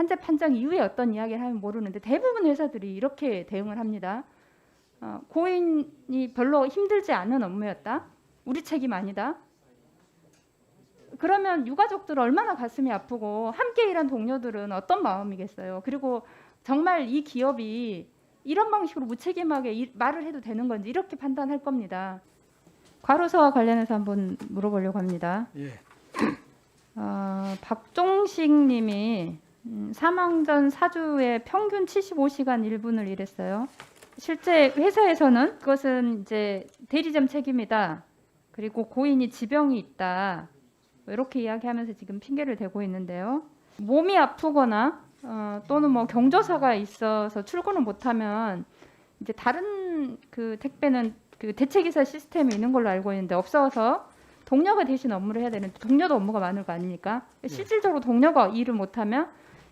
산재 판정 이후에 어떤 이야기를 하면 모르는데 대부분 회사들이 이렇게 대응을 합니다. 어, 고인이 별로 힘들지 않은 업무였다. 우리 책임 아니다. 그러면 유가족들 얼마나 가슴이 아프고 함께 일한 동료들은 어떤 마음이겠어요. 그리고 정말 이 기업이 이런 방식으로 무책임하게 이- 말을 해도 되는 건지 이렇게 판단할 겁니다. 과로사와 관련해서 한번 물어보려고 합니다. 예. 어, 박종식 님이 음, 사망 전 사주에 평균 75시간 1분을 일했어요. 실제 회사에서는 그것은 이제 대리점 책임이다. 그리고 고인이 지병이 있다. 뭐 이렇게 이야기하면서 지금 핑계를 대고 있는데요. 몸이 아프거나 어, 또는 뭐 경조사가 있어서 출근을 못하면 이제 다른 그 택배는 그 대체기사 시스템이 있는 걸로 알고 있는데 없어서 동료가 대신 업무를 해야 되는데 동료도 업무가 많을 거 아닙니까? 실질적으로 동료가 일을 못하면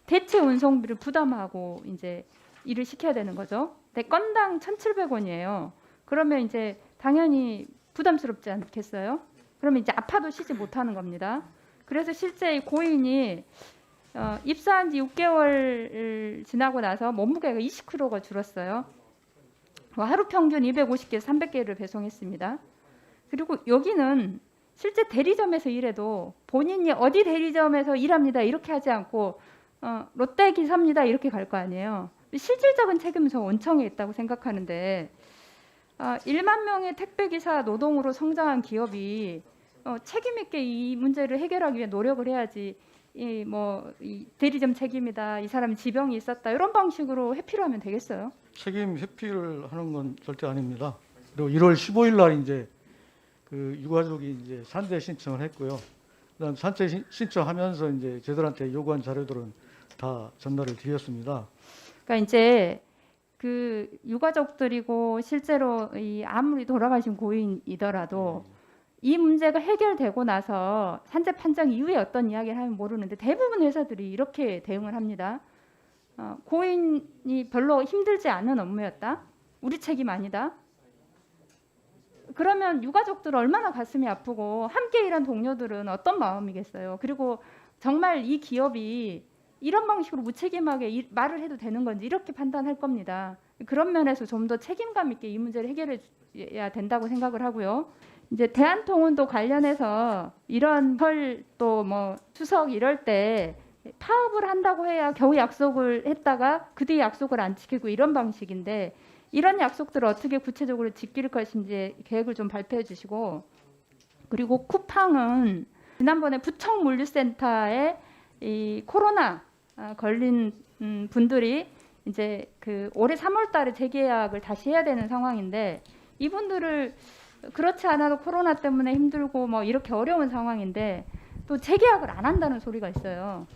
대체 운송비를 부담하고 이제 일을 시켜야 되는 거죠. 근데 건당 1,700원이에요. 그러면 이제 당연히 부담스럽지 않겠어요? 그러면 이제 아파도 쉬지 못하는 겁니다. 그래서 실제 이 고인이 어, 입사한 지 6개월 지나고 나서 몸무게가 20kg가 줄었어요. 뭐 하루 평균 250개, 300개를 배송했습니다. 그리고 여기는 실제 대리점에서 일해도 본인이 어디 대리점에서 일합니다 이렇게 하지 않고 어, 롯데 기사입니다 이렇게 갈 거 아니에요. 실질적인 책임은 저 원청에 있다고 생각하는데 어, 1만 명의 택배 기사 노동으로 성장한 기업이 어, 책임 있게 이 문제를 해결하기 위해 노력을 해야지. 이 대리점 책임이다. 이 사람이 지병이 있었다. 이런 방식으로 회피를 하면 되겠어요? 책임 회피를 하는 건 절대 아닙니다. 그리고 1월 15일 날 이제 그 유가족이 이제 산재 신청을 했고요. 그다음 산재 신- 신청하면서 이제 저들한테 요구한 자료들은 다 전달을 드렸습니다. 그러니까 이제 그 유가족들이고 실제로 이 아무리 돌아가신 고인이더라도 이 문제가 해결되고 나서 산재 판정 이후에 어떤 이야기를 하면 모르는데 대부분 회사들이 이렇게 대응을 합니다. 어, 고인이 별로 힘들지 않은 업무였다. 우리 책임 아니다. 그러면 유가족들 얼마나 가슴이 아프고 함께 일한 동료들은 어떤 마음이겠어요. 그리고 정말 이 기업이 이런 방식으로 무책임하게 이- 말을 해도 되는 건지 이렇게 판단할 겁니다. 그런 면에서 좀 더 책임감 있게 이 문제를 해결해야 된다고 생각을 하고요. 이제 대한통운도 관련해서 이런 설 또 뭐 추석 이럴 때 파업을 한다고 해야 겨우 약속을 했다가 그 뒤에 약속을 안 지키고 이런 방식인데 이런 약속들을 어떻게 구체적으로 지킬 것인지 계획을 좀 발표해 주시고 그리고 쿠팡은 지난번에 부청 물류센터에 이 코로나 아, 걸린 음, 분들이 이제 그 올해 3월달에 재계약을 다시 해야 되는 상황인데 이분들을 그렇지 않아도 코로나 때문에 힘들고 뭐 이렇게 어려운 상황인데 또 재계약을 안 한다는 소리가 있어요.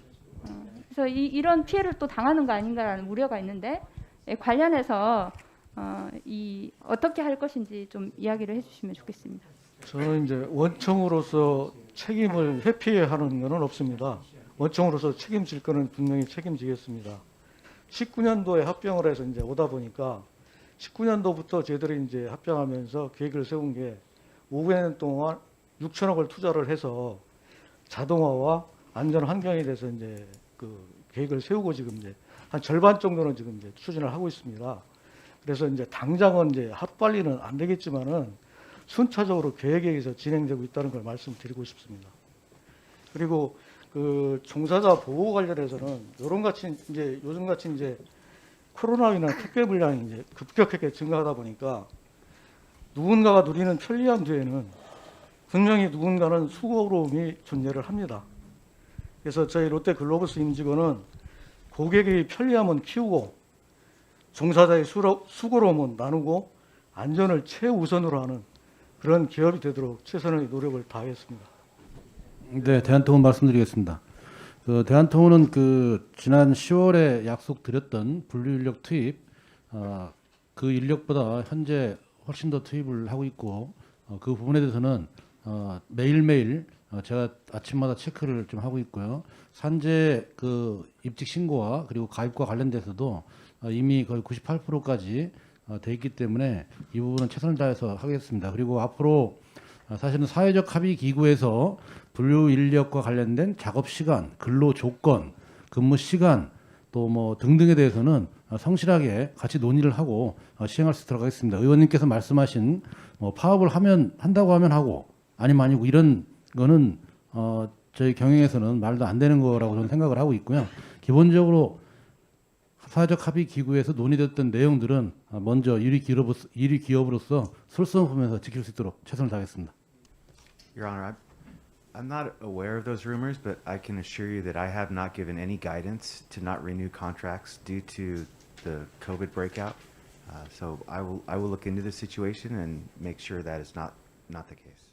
어, 그래서 이, 이런 피해를 또 당하는 거 아닌가라는 우려가 있는데 예, 관련해서 어, 이 어떻게 할 것인지 좀 이야기를 해주시면 좋겠습니다. 저는 이제 원청으로서 책임을 회피하는 것은 없습니다. 원청으로서 책임질 거는 분명히 책임지겠습니다. 19년도에 합병을 해서 이제 오다 보니까 19년도부터 저희들이 이제 합병하면서 계획을 세운 게 5년 동안 6천억을 투자를 해서 자동화와 안전 환경에 대해서 이제 그 계획을 세우고 지금 이제 한 절반 정도는 지금 이제 추진을 하고 있습니다. 그래서 이제 당장은 이제 하루빨리는 안 되겠지만은 순차적으로 계획에 의해서 진행되고 있다는 걸 말씀드리고 싶습니다. 그리고 그 종사자 보호 관련해서는 요런 같이 이제 요즘 같이 이제 코로나로 인한 택배 물량이 이제 급격하게 증가하다 보니까 누군가가 누리는 편리함 뒤에는 분명히 누군가는 수고로움이 존재를 합니다. 그래서 저희 롯데 글로버스 임직원은 고객의 편리함은 키우고 종사자의 수고로움은 나누고 안전을 최우선으로 하는 그런 기업이 되도록 최선의 노력을 다하겠습니다. 네, 대한통운 말씀드리겠습니다. 그 대한통운은 그 지난 10월에 약속드렸던 분류 인력 투입, 어, 그 인력보다 현재 훨씬 더 투입을 하고 있고 어, 그 부분에 대해서는 어, 매일매일 어, 제가 아침마다 체크를 좀 하고 있고요. 산재 그 입직 신고와 그리고 가입과 관련돼서도 어, 이미 거의 98%까지 어, 돼 있기 때문에 이 부분은 최선을 다해서 하겠습니다. 그리고 앞으로 어, 사실은 사회적 합의 기구에서 분류 인력과 관련된 작업 시간, 근로 조건, 근무 시간 또 뭐 등등에 대해서는 어, 성실하게 같이 논의를 하고 어, 시행할 수 있도록 하겠습니다. 의원님께서 말씀하신 뭐 파업을 하면 한다고 하면 하고 아니면 아니고 이런 거는 어, 저희 경영에서는 말도 안 되는 거라고 저는 생각을 하고 있고요. 기본적으로 사회적 합의 기구에서 논의됐던 내용들은 어, 먼저 1위 기업으로서, 1위 기업으로서 솔선하면서 지킬 수 있도록 최선을 다하겠습니다. Your Honor, I'm, not aware of those rumors, but I can assure you that I have not given any guidance to not renew contracts due to the COVID breakout. Uh, so I will, I will look into the situation and make sure that is not, not the case.